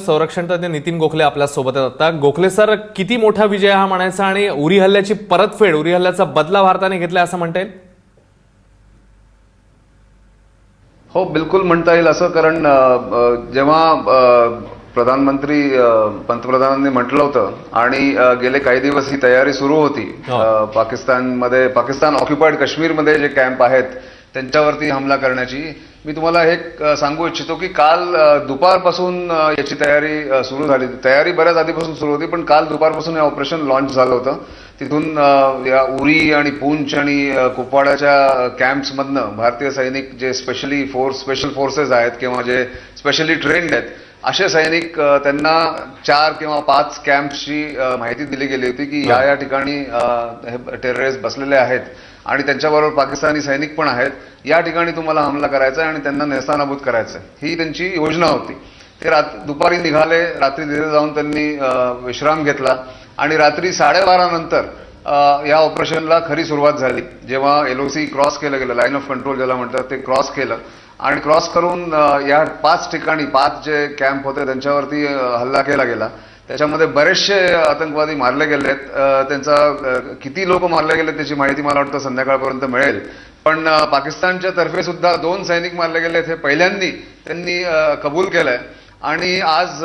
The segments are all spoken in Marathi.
संरक्षण तज्ञ नितीन गोखले आपल्यासोबत आहेत. आता गोखले सर किती मोठा विजय हा म्हणायचा आणि उरी हल्ल्याची परतफेड उरी हल्ल्याचा बदला भारताने घेतला असं म्हणता येईल? हो बिलकुल म्हणता येईल असं कारण जेव्हा प्रधानमंत्री पंतप्रधानांनी म्हटलं होतं आणि गेले काही दिवस ही तयारी सुरू होती पाकिस्तानमध्ये पाकिस्तान ऑक्युपाईड काश्मीरमध्ये जे कॅम्प आहेत त्यांच्यावरती हमला करण्याची मी तुम्हाला हे सांगू इच्छितो की काल दुपारपासून याची तयारी सुरू झाली तयारी बऱ्याच आधीपासून सुरू होती पण काल दुपारपासून हे ऑपरेशन लॉन्च झालं होतं. तिथून या उरी आणि पूंछ आणि कुपवाडाच्या कॅम्प्समधनं भारतीय सैनिक जे स्पेशली फोर्स स्पेशल फोर्सेस आहेत किंवा जे स्पेशली ट्रेन्ड आहेत असे सैनिक त्यांना चार किंवा पाच कॅम्प्सची अ, माहिती दिली गेली होती की या या ठिकाणी हे टेररिस्ट बसलेले आहेत आणि त्यांच्याबरोबर पाकिस्तानी सैनिक पण आहेत. या ठिकाणी तुम्हाला हमला करायचा आहे आणि त्यांना नेस्तानाबूत करायचं आहे. ही त्यांची योजना होती. ते रात दुपारी निघाले रात्री तिथे जाऊन त्यांनी विश्राम घेतला आणि रात्री साडेबारा नंतर या ऑपरेशनला खरी सुरुवात झाली. जेव्हा एलओसी क्रॉस केलं गेलं लाईन ऑफ कंट्रोल ज्याला म्हणतात ते क्रॉस केलं. आणि क्रॉस करून या पाच ठिकाणी पाच जे कॅम्प होते त्यांच्यावरती हल्ला केला गेला. त्याच्यामध्ये बरेचसे आतंकवादी मारले गेलेत. त्यांचा किती लोक मारले गेले त्याची माहिती मला वाटतं संध्याकाळपर्यंत मिळेल. पण पाकिस्तानच्या तर्फे सुद्धा दोन सैनिक मारले गेलेत हे पहिल्यांदी त्यांनी कबूल केलंय. आणि आज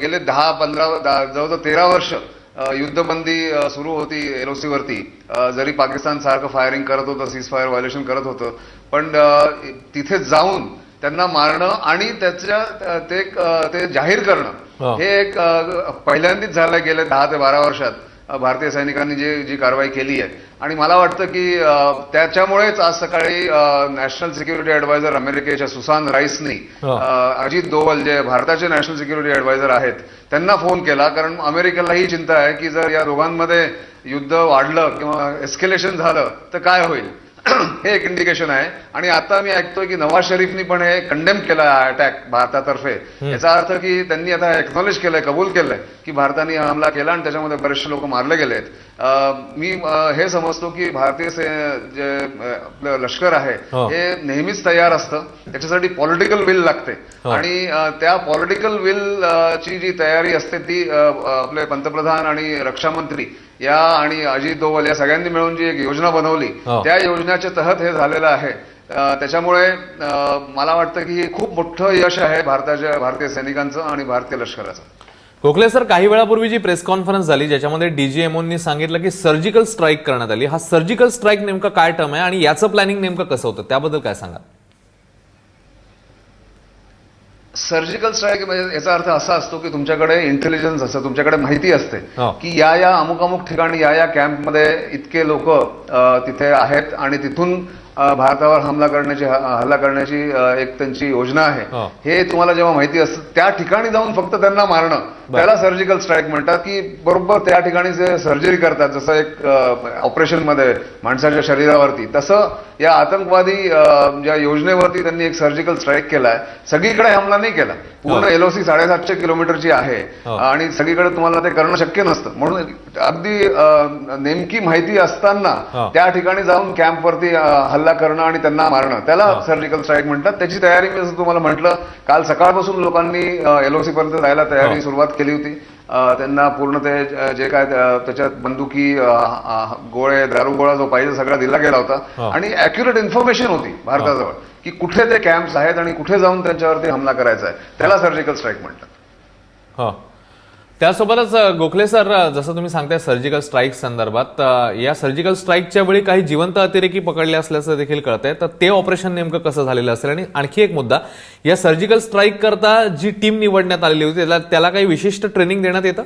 गेले दहा पंधरा दहा- जवळजवळ तेरा वर्ष युद्धबंदी सुरू होती एलओसी वरती अ, जरी पाकिस्तान सारखं फायरिंग करत होतं सीज फायर व्हायोलेशन करत होतं पण तिथे जाऊन त्यांना मारणं आणि त्याच्या ते जाहीर. करणं हे एक पहिल्यांदाच झालं गेले दहा ते बारा वर्षात भारतीय सैनिकांनी जी जी कारवाई केली आहे. आणि मला वाटतं की त्याच्यामुळेच आज सकाळी नॅशनल सिक्युरिटी ऍडवायझर अमेरिकेच्या सुसान राईसनी अजित डोवल जे भारताचे नॅशनल सिक्युरिटी ऍडवायझर आहेत त्यांना फोन केला. कारण अमेरिकेला ही चिंता आहे की जर या दोघांमध्ये युद्ध वाढलं किंवा एस्केलेशन झालं तर काय होईल? हे एक इंडिकेशन आहे. आणि आता मी ऐकतोय की नवाज शरीफनी पण हे कंडेम केलं अटॅक भारतातर्फे. याचा अर्थ की त्यांनी आता एक्नॉलेज केलंय कबूल केलंय की भारताने हा हमला केला आणि त्याच्यामध्ये बरेचसे लोक मारले गेलेत. मी हे समजतो की भारतीय से- जे आपलं लष्कर आहे हो. हे नेहमीच तयार असतं. त्याच्यासाठी पॉलिटिकल विल लागते. हो. आणि त्या पॉलिटिकल विल ची जी तयारी असते ती आपले पंतप्रधान आणि रक्षा मंत्री या आणि अजित डोवल या सगळ्यांनी मिळून जी एक योजना बनवली हो. त्या योजनेच्या तहत हे झालेलं आहे. त्याच्यामुळे मला वाटतं की हे खूप मोठं यश आहे भारताच्या भारतीय सैनिकांचं आणि भारतीय लष्कराचं. गोखले सर काही वेळापूर्वी जी प्रेस कॉन्फरन्स झाली ज्याच्यामध्ये डीजीएमओनी सांगितलं की सर्जिकल स्ट्राईक करण्यात आली हा सर्जिकल स्ट्राईक नेमका काय टर्म आहे आणि याचं प्लॅनिंग नेमकं कसं होतं त्याबद्दल काय सांगा सर्जिकल स्ट्राईक म्हणजे याचा अर्थ असा असतो की तुमच्याकडे इंटेलिजन्स असतं तुमच्याकडे माहिती असते हो. की या या अमुक अमुक ठिकाणी या या कॅम्पमध्ये इतके लोक तिथे आहेत आणि तिथून भारतावर हमला करण्याची ह- हल्ला करण्याची एक त्यांची योजना आहे हो. हे तुम्हाला जेव्हा माहिती असतं त्या ठिकाणी जाऊन फक्त त्यांना मारणं त्याला सर्जिकल स्ट्राईक म्हणतात की बरोबर त्या ठिकाणी जे सर्जरी करतात जसं एक ऑपरेशनमध्ये माणसाच्या शरीरावरती तसं या आतंकवादी ज्या योजनेवरती त्यांनी एक सर्जिकल स्ट्राईक केलाय सगळीकडे हमला नाही केला पूर्ण हो. एलओसी साडेसातशे किलोमीटरची आहे हो. आणि सगळीकडे तुम्हाला ते करणं शक्य नसतं म्हणून अगदी नेमकी माहिती असताना हो. त्या ठिकाणी जाऊन कॅम्पवरती अ, हल्ला करणं आणि त्यांना मारणं. त्याला. सर्जिकल स्ट्राईक म्हणतात. त्याची तयारी मी जसं तुम्हाला म्हटलं काल सकाळपासून लोकांनी एलओसी पर्यंत जायला तयारी. सुरुवात केली होती. त्यांना पूर्ण ते जे काय त्याच्यात बंदुकी गोळे दारुगोळा जो पाहिजे सगळा दिला गेला. होता. आणि अॅक्युरेट इन्फॉर्मेशन होती भारताजवळ की कुठे ते कॅम्प्स आहेत आणि कुठे जाऊन त्यांच्यावरती हमला करायचा आहे. त्याला सर्जिकल स्ट्राईक म्हणतात. हो. त्यासोबतच गोखले सर जसं तुम्ही सांगताय सर्जिकल स्ट्राईक संदर्भात या सर्जिकल स्ट्राईकच्या वेळी काही जिवंत अतिरेकी पकडले असल्याचं देखील कळतंय. तर ते ऑपरेशन नेमकं कसं झालेलं असेल? आणि आणखी एक मुद्दा या सर्जिकल स्ट्राईक करता जी टीम निवडण्यात आलेली होती त्याला त्याला काही विशिष्ट ट्रेनिंग देण्यात येतं?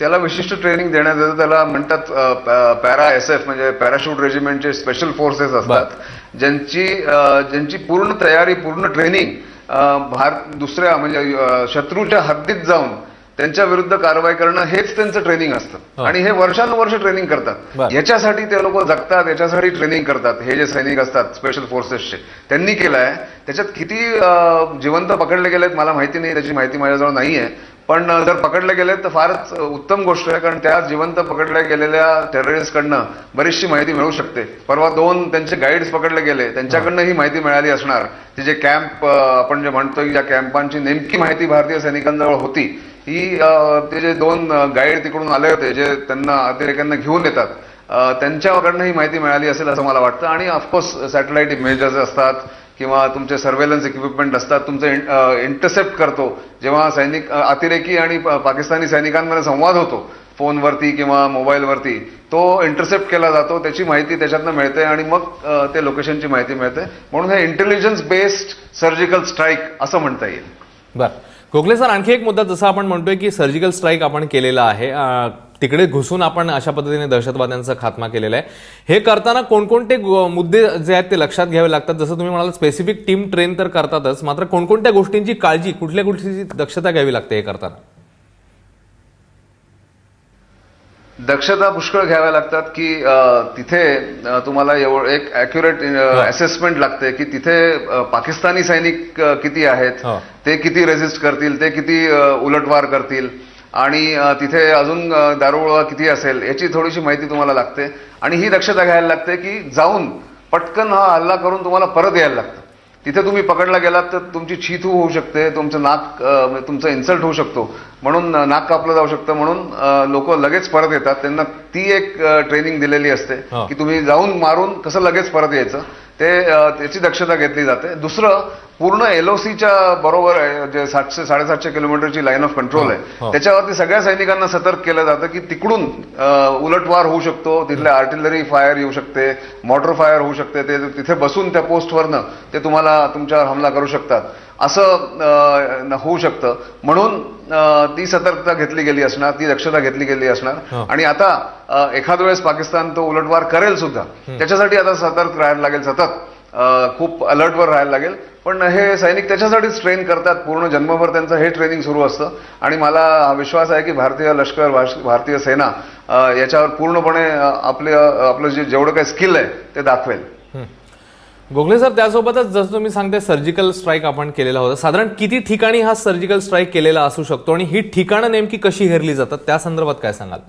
त्याला विशिष्ट ट्रेनिंग देण्यात येतं. त्याला म्हणतात पॅरा एस एफ म्हणजे पॅराशूट रेजिमेंटचे स्पेशल फोर्सेस असतात. ज्यांची ज्यांची पूर्ण तयारी पूर्ण ट्रेनिंग भारत दुसऱ्या म्हणजे शत्रूच्या हद्दीत जाऊन त्यांच्या विरुद्ध कारवाई करणं हेच त्यांचं ट्रेनिंग असतं. हा. आणि हे वर्षानुवर्ष ट्रेनिंग करतात. याच्यासाठी ते लोक जगतात याच्यासाठी ट्रेनिंग करतात. हे जे सैनिक असतात स्पेशल फोर्सेसचे त्यांनी केलंय. त्याच्यात किती जिवंत पकडले गेलेत मला माहिती नाही त्याची माहिती माझ्याजवळ नाहीये. पण जर पकडले गेले तर फारच उत्तम गोष्ट आहे कारण त्या जिवंत पकडल्या गेलेल्या टेररिस्टकडनं बरीचशी माहिती मिळू शकते. परवा दोन त्यांचे गाईड्स पकडले गेले. त्यांच्याकडनं ही माहिती मिळाली असणार. की जे कॅम्प आपण जे म्हणतो ज्या कॅम्पांची नेमकी माहिती भारतीय सैनिकांजवळ होती ही ते जे दोन गाईड तिकडून आले होते जे त्यांना अतिरेक्यांना घेऊन येतात त्यांच्याकडनं ही माहिती मिळाली असेल असं मला वाटतं. आणि ऑफकोर्स सॅटेलाइट इमेजेस असतात. किंवा तुमचे सर्वेलन्स इक्विपमेंट असतात तुमचं इंटरसेप्ट करतो. जेव्हा सैनिक अतिरेकी आणि पाकिस्तानी सैनिकांमध्ये संवाद होतो फोनवरती किंवा मोबाईलवरती तो इंटरसेप्ट केला जातो त्याची माहिती त्याच्यातनं मिळते आणि मग ते लोकेशनची माहिती मिळते. म्हणून हे इंटेलिजन्स बेस्ड सर्जिकल स्ट्राईक असं म्हणता येईल. बर. गोखले सर आणखी एक मुद्दा जसा आपण म्हणतोय की सर्जिकल स्ट्राईक आपण केलेला आहे तिकडे घुसून आपण अशा पद्धतीने दहशतवाद्यांचा खात्मा केलेला आहे. हे करताना कोणकोणते मुद्दे जे आहेत ते लक्षात घ्यावे लागतात? जसं तुम्ही म्हणाल स्पेसिफिक टीम ट्रेन तर करतातच मात्र कोणकोणत्या गोष्टींची काळजी कुठल्या कुठली दक्षता घ्यावी लागते हे करताना? दक्षता पुष्कळ घ्याव्या लागतात की तिथे तुम्हाला एवढं एक अॅक्युरेट असेसमेंट लागते की तिथे पाकिस्तानी सैनिक किती आहेत. ते किती रेजिस्ट करतील ते किती उलटवार करतील आणि तिथे अजून दारुगोळा किती असेल याची थोडीशी माहिती तुम्हाला लागते आणि ही दक्षता घ्यायला लागते की जाऊन पटकन हा हल्ला करून तुम्हाला परत यायला लागतं. तिथे तुम्ही पकडला गेलात तर तुमची छीतू होऊ शकते तुमचं नाक म्हणजे तुमचं इन्सल्ट होऊ शकतो. म्हणून नाक कापलं जाऊ शकतं म्हणून लोक लगेच परत येतात. त्यांना ती एक ट्रेनिंग दिलेली असते. की तुम्ही जाऊन मारून कसं लगेच परत यायचं. ते त्याची दक्षता घेतली जाते. दुसरं पूर्ण एलओसीच्या बरोबर आहे जे सातशे साडेसातशे किलोमीटरची लाईन ऑफ कंट्रोल. आहे. त्याच्यावरती सगळ्या सैनिकांना सतर्क केलं जातं की तिकडून उलटवार होऊ शकतो. तिथले आर्टिलरी फायर येऊ शकते मॉटर फायर होऊ शकते. ते तिथे बसून त्या पोस्टवरनं ते तुम्हाला तुमच्यावर हमला करू शकतात. असं होऊ शकतं. म्हणून ती सतर्कता घेतली गेली असणार ती दक्षता घेतली गेली असणार. आणि आता अ, एखाद्या वेळेस पाकिस्तान तो उलटवार करेल सुद्धा. त्याच्यासाठी आता सतर्क राहायला लागेल सतत. खूप अलर्टवर राहायला लागेल. पण हे सैनिक त्याच्यासाठीच ट्रेन करतात. पूर्ण जन्मभर त्यांचं हे ट्रेनिंग सुरू असतं. आणि मला विश्वास आहे की भारतीय लष्कर भारतीय सेना याच्यावर पूर्णपणे आपले आपलं जे जेवढं काही स्किल आहे ते दाखवेल. गोखले सर त्यासोबतच जसं तुम्ही सांगते सर्जिकल स्ट्राईक आपण केलेला होता. साधारण किती ठिकाणी हा सर्जिकल स्ट्राईक केलेला असू शकतो आणि ही ठिकाणं नेमकी कशी हेरली जातात? त्या संदर्भात काय सांगाल?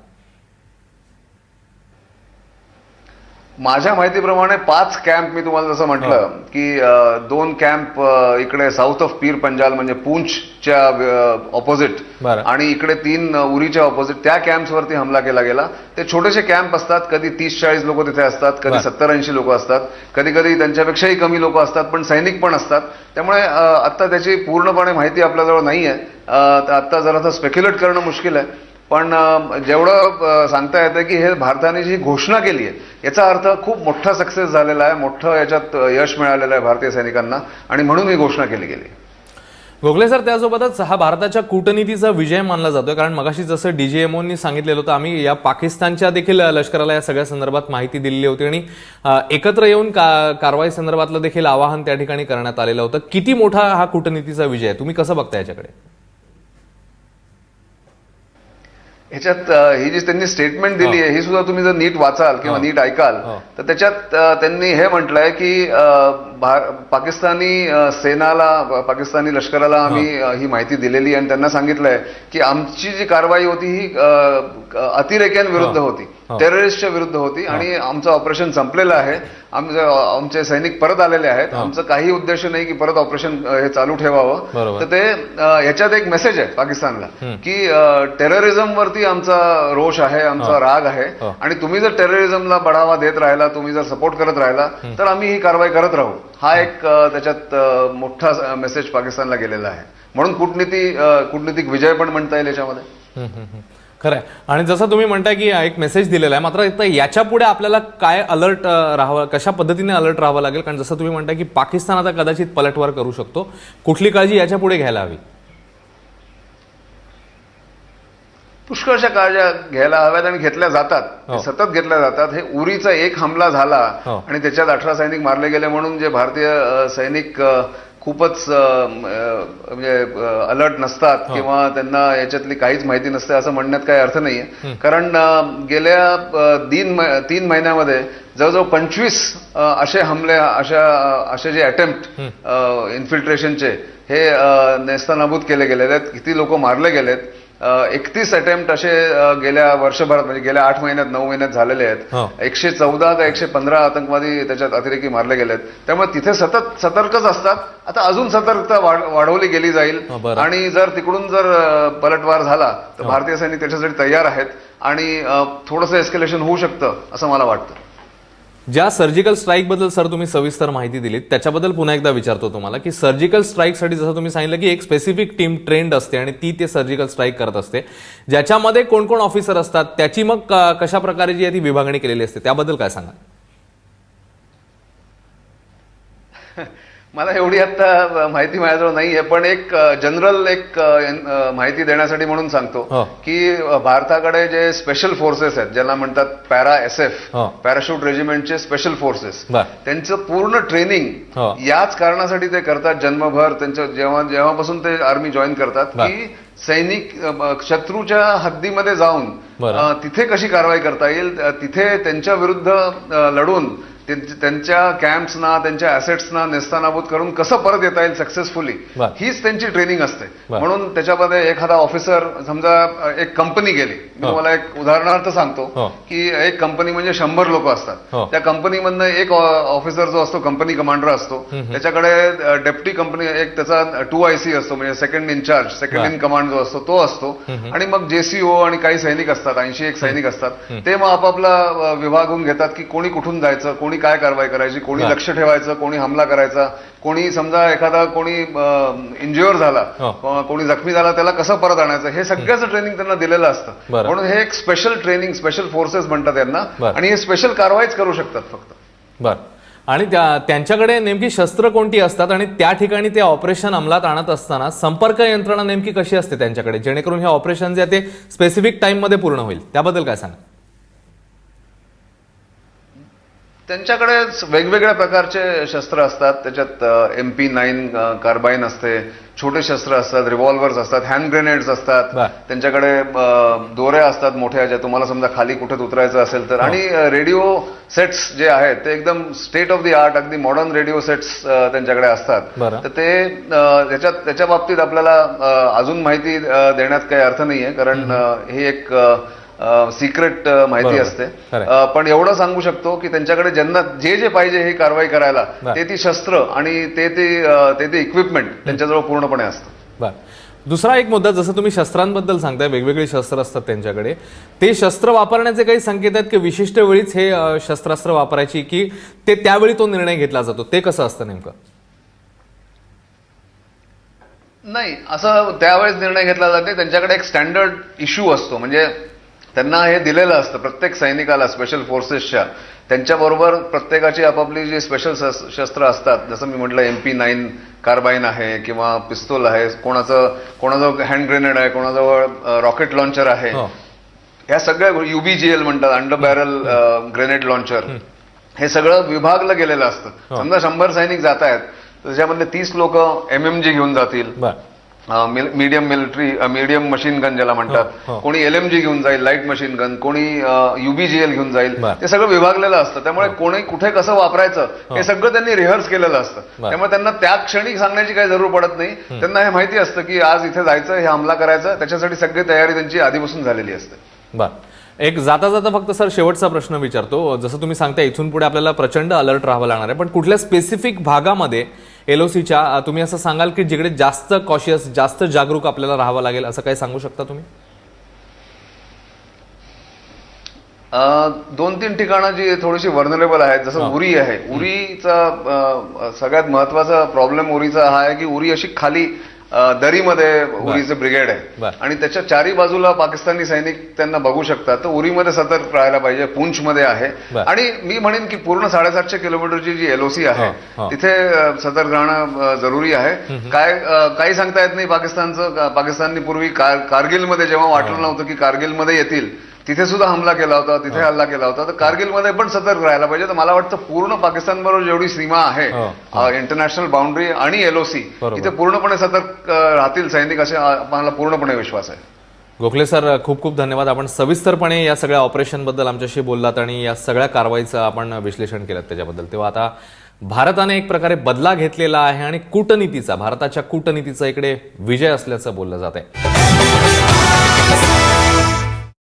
माझ्या माहितीप्रमाणे पाच कॅम्प मी तुम्हाला जसं म्हटलं की दोन कॅम्प इकडे साऊथ ऑफ पीर पंजाल म्हणजे पूंछच्या ऑपोजिट. आणि इकडे तीन उरीच्या ऑपोजिट त्या कॅम्प्सवरती हमला केला गेला. ते छोटेसे कॅम्प असतात कधी तीस चाळीस लोक तिथे असतात कधी. सत्तर ऐंशी लोक असतात कधी कधी त्यांच्यापेक्षाही कमी लोक असतात पण सैनिक पण असतात. त्यामुळे अ, आता त्याची पूर्णपणे माहिती आपल्याजवळ नाही आहे आता जरा स्पेक्युलेट करणं मुश्किल आहे. पण जेवढं सांगता येतं की हे भारताने जी घोषणा केली आहे याचा अर्थ खूप मोठा सक्सेस झालेला आहे मोठं याच्यात यश मिळालेलं आहे भारतीय सैनिकांना आणि म्हणून ही घोषणा केली गेली गोखले सर त्यासोबतच हा भारताच्या कूटनीतीचा विजय मानला जातोय कारण मगाशी जसं डीजीएमओनी सांगितलेलं होतं आम्ही या पाकिस्तानच्या देखील लष्कराला या सगळ्या संदर्भात माहिती दिलेली होती आणि एकत्र येऊन का कारवाई संदर्भातलं देखील आवाहन त्या ठिकाणी करण्यात आलेलं होतं. किती मोठा हा कूटनीतीचा विजय आहे? तुम्ही कसं बघता याच्याकडे? ह्याच्यात ही जी त्यांनी स्टेटमेंट दिली आहे ही सुद्धा तुम्ही जर नीट वाचाल किंवा. नीट ऐकाल. तर त्याच्यात त्यांनी हे म्हटलंय की पाकिस्तानी सेनाला पाकिस्तानी लष्कराला आम्ही ही माहिती दिलेली आणि त्यांना सांगितलंय की आमची जी कारवाई होती ही अतिरेक्यांविरुद्ध. होती. टेररिस्टच्या विरुद्ध होती आणि आमचं ऑपरेशन संपलेलं आहे. आमचे आमचे सैनिक परत आलेले आहेत. आमचं काही उद्देश नाही की परत ऑपरेशन हे चालू ठेवावं. तर ते अ, ह्याच्यात एक मेसेज आहे पाकिस्तानला की टेररिझम वरती आमचा रोष आहे आमचा राग आहे. हो. आणि तुम्ही जर टेररिझमला बढावा देत राहिला तुम्ही जर सपोर्ट करत राहिला तर आम्ही ही कारवाई करत राहू. हा एक त्याच्यात मोठा मेसेज पाकिस्तानला गेलेला आहे. म्हणून कूटनीती कूटनीतिक विजय पण म्हणता येईल याच्यामध्ये. हम्म. खरंय आणि जसं तुम्ही म्हणताय की एक मेसेज दिलेला आहे मात्र याच्यापुढे आपल्याला काय अलर्ट राहावं कशा पद्धतीने अलर्ट राहावं लागेल कारण जसं तुम्ही म्हणताय की पाकिस्तान आता कदाचित पलटवार करू शकतो कुठली काळजी याच्यापुढे घ्यायला हवी पुष्कळशा काळज्या घ्यायला हव्यात आणि घेतल्या जातात हो. सतत घेतल्या जातात हे उरीचा एक हमला झाला हो. आणि त्याच्यात अठरा सैनिक मारले गेले म्हणून जे भारतीय सैनिक खूपच म्हणजे अलर्ट नसतात किंवा त्यांना याच्यातली काहीच माहिती नसते असं म्हणण्यात काही अर्थ नाहीये. कारण गेल्या तीन तीन महिन्यामध्ये जवळजवळ पंचवीस असे हमले अशा असे जे अटेम्प्ट इन्फिल्ट्रेशनचे हे नेस्तनाबूत केले गेलेले आहेत. किती लोक मारले गेलेत. एकतीस अटेम्प्ट असे गेल्या वर्षभरात म्हणजे गेल्या आठ महिन्यात नऊ महिन्यात झालेले हो. आहेत एकशे चौदा का एकशे पंधरा आतंकवादी त्याच्यात अतिरेकी मारले गेलेत. त्यामुळे तिथे सतत सतर्कच असतात. आता अजून सतर्कता वाढ- वाढवली गेली जाईल. हो. आणि जर तिकडून जर पलटवार झाला तर भारतीय सैनिक त्याच्यासाठी तयार आहेत. आणि थोडंसं एस्केलेशन होऊ शकतं असं मला वाटतं. ज्या सर्जिकल स्ट्राईकबद्दल सर तुम्ही सविस्तर माहिती दिलीत त्याच्याबद्दल पुन्हा एकदा विचारतो तुम्हाला की सर्जिकल स्ट्राईकसाठी जसं तुम्ही सांगितलं की एक स्पेसिफिक टीम ट्रेंड असते आणि ती ते सर्जिकल स्ट्राईक करत असते. ज्याच्यामध्ये कोण कोण ऑफिसर असतात त्याची मग क- कशा प्रकारे जी आहे ती विभागणी केलेली असते त्याबद्दल काय सांगा मला एवढी आता माहिती माझ्याजवळ नाहीये पण एक जनरल एक माहिती देण्यासाठी म्हणून सांगतो हो. की भारताकडे जे स्पेशल फोर्सेस आहेत ज्यांना म्हणतात पॅरा एस एफ. पॅराशूट रेजिमेंटचे स्पेशल फोर्सेस. त्यांचं पूर्ण ट्रेनिंग हो. याच कारणासाठी ते करतात जन्मभर त्यांचं जेव्हा जेव्हापासून ते आर्मी जॉईन करतात. की सैनिक शत्रूच्या हद्दीमध्ये जाऊन तिथे कशी कारवाई करता येईल तिथे त्यांच्या विरुद्ध लढून त्यांच्या- त्यांच्या कॅम्प्सना त्यांच्या असेट्सना नेस्तानाबूत करून कसं परत येता येईल सक्सेसफुली. हीच त्यांची ट्रेनिंग असते. म्हणून त्याच्यामध्ये एखादा ऑफिसर समजा एक कंपनी गेली मी हो. तुम्हाला एक उदाहरणार्थ सांगतो हो. की एक कंपनी म्हणजे शंभर लोक असतात हो. त्या कंपनीमधनं एक ऑफिसर जो असतो कंपनी कमांडर असतो त्याच्याकडे डेप्टी कंपनी एक त्याचा टू आय सी असतो म्हणजे सेकंड इन्चार्ज सेकंड बरं. इन कमांड जो असतो तो असतो आणि मग जेसीओ आणि काही सैनिक असतात ऐंशी एक सैनिक असतात ते मग आपापला विभागून घेतात की कोणी कुठून जायचं कोणी काय कारवाई करायची कोणी. लक्ष ठेवायचं कोणी हमला करायचा कोणी समजा एखादा कोणी इंज्युअर झाला हो. कोणी जखमी झाला त्याला कसं परत आणायचं हे सगळ्याचं ट्रेनिंग त्यांना दिलेलं असतं. म्हणून हे एक स्पेशल ट्रेनिंग स्पेशल फोर्सेस म्हणतात यांना बरं. आणि हे स्पेशल कारवाईच करू शकतात फक्त बर आणि त्या त्यांच्याकडे नेमकी शस्त्र कोणती असतात आणि त्या ठिकाणी ते ऑपरेशन अंमलात आणत असताना संपर्क यंत्रणा नेमकी कशी असते त्यांच्याकडे जेणेकरून हे ऑपरेशन जे आहे ते स्पेसिफिक टाइममध्ये पूर्ण होईल त्याबद्दल काय सांगा त्यांच्याकडे वेगवेगळ्या प्रकारचे शस्त्र असतात. त्याच्यात एम पी नाईन कार्बाईन असते. छोटे शस्त्र असतात रिव्हॉल्वर्स असतात हँड ग्रेनेड्स असतात. त्यांच्याकडे दोऱ्या असतात मोठ्या ज्या तुम्हाला समजा खाली कुठे उतरायचं असेल तर. आणि रेडिओ सेट्स जे आहेत ते एकदम स्टेट ऑफ दी आर्ट अगदी मॉडर्न रेडिओ सेट्स त्यांच्याकडे असतात. तर ते त्याच्यात त्याच्या बाबतीत आपल्याला अजून माहिती देण्यात काही अर्थ नाहीये. कारण ही एक सिक्रेट माहिती. असते. पण एवढं सांगू शकतो की त्यांच्याकडे ज्यांना जे जे पाहिजे हे कारवाई करायला. ते ती शस्त्र आणि ते ते ते ते इक्विपमेंट त्यांच्याजवळ पूर्णपणे असतं. दुसरा एक मुद्दा जसं तुम्ही शस्त्रांबद्दल सांगताय वेगवेगळी शस्त्र असतात त्यांच्याकडे. ते शस्त्र वापरण्याचे काही संकेत आहेत की विशिष्ट वेळीच हे शस्त्रास्त्र वापरायची की ते त्यावेळी तो निर्णय घेतला जातो? ते कसं असतं नेमकं? नाही असं त्यावेळेस निर्णय घेतला जाते त्यांच्याकडे एक स्टँडर्ड इश्यू असतो. म्हणजे त्यांना हे दिलेलं असतं प्रत्येक सैनिकाला स्पेशल फोर्सेसच्या त्यांच्याबरोबर प्रत्येकाची आपापली जी स्पेशल शस्त्र असतात जसं मी म्हटलं एम पी नाईन कार्बाईन आहे किंवा पिस्तूल आहे कोणाचं कोणाजवळ हँड ग्रेनेड आहे कोणाजवळ रॉकेट लॉन्चर आहे. हो. ह्या सगळ्या युबीजीएल म्हणतात अंडर बॅरल ग्रेनेड लॉन्चर हे. सगळं विभागलं गेलेलं असतं. हो. समजा शंभर सैनिक जात आहेत त्याच्यामधले तीस लोक एमएमजी घेऊन जातील. Medium military medium machine gun ज्याला हो, हो. म्हणतात कोणी एलएमजी घेऊन जाईल लाइट मशीन गन कोणी युबीजीएल घेऊन जाईल. ते सगळं विभागलेलं असतं. त्यामुळे कोणी कुठे कसं वापरायचं हे. सगळं त्यांनी रिहर्स केलेलं असतं. त्यामुळे त्यांना त्या क्षणी सांगण्याची काही जरूर पडत नाही. त्यांना हे माहिती असतं की आज इथे जायचं हे हमला करायचं त्याच्यासाठी सगळी तयारी त्यांची आधीपासून झालेली असते. बर. एक जाता जाता फक्त सर शेवटचा प्रश्न विचारतो. जसं तुम्ही सांगता इथून पुढे आपल्याला प्रचंड अलर्ट राहावं लागणार आहे. पण कुठल्या स्पेसिफिक भागामध्ये एलओसीच्या तुम्ही असं सांगाल की जिकडे जास्त कॉशियस जास्त जागरूक आपल्याला राहावं लागेल असं काही सांगू शकता तुम्ही? दोन तीन ठिकाणं जी थोडीशी वर्नरेबल आहेत जसं उरी आहे. उरीचा सगळ्यात महत्त्वाचा प्रॉब्लेम उरीचा हा आहे की उरी अशी खाली दरीमध्ये उरीचं ब्रिगेड आहे. आणि त्याच्या चारी बाजूला पाकिस्तानी सैनिक त्यांना बघू शकतात. तर उरीमध्ये सतर्क राहायला पाहिजे पुंछमध्ये आहे. आणि मी म्हणेन की पूर्ण साडेसातशे किलोमीटरची जी एलओसी आहे हो, हो. तिथे सतर्क राहणं जरुरी आहे. काय काही सांगता येत नाही पाकिस्तानचं पाकिस्ताननी पूर्वी कार- कारगिलमध्ये जेव्हा वाटलं नव्हतं की कारगिलमध्ये येतील तिथे सुद्धा हमला केला होता तिथे हल्ला केला होता. तर कारगिलमध्ये पण सतर्क राहायला पाहिजे. तर मला वाटतं पूर्ण पाकिस्तान बरोबर जेवढी सीमा आहे इंटरनॅशनल बाउंड्री आणि एलओसी. इथे पूर्णपणे सतर्क राहतील सैनिक असे मला पूर्णपणे विश्वास आहे. गोखले सर खूप खूप धन्यवाद. आपण सविस्तरपणे या सगळ्या ऑपरेशनबद्दल आमच्याशी बोललात आणि या सगळ्या कारवाईचं आपण विश्लेषण केलं त्याच्याबद्दल. तेव्हा आता भारताने एक प्रकारे बदला घेतलेला आहे आणि कूटनीतीचा भारताच्या कूटनीतीचा इकडे विजय असल्याचं बोललं जात आहे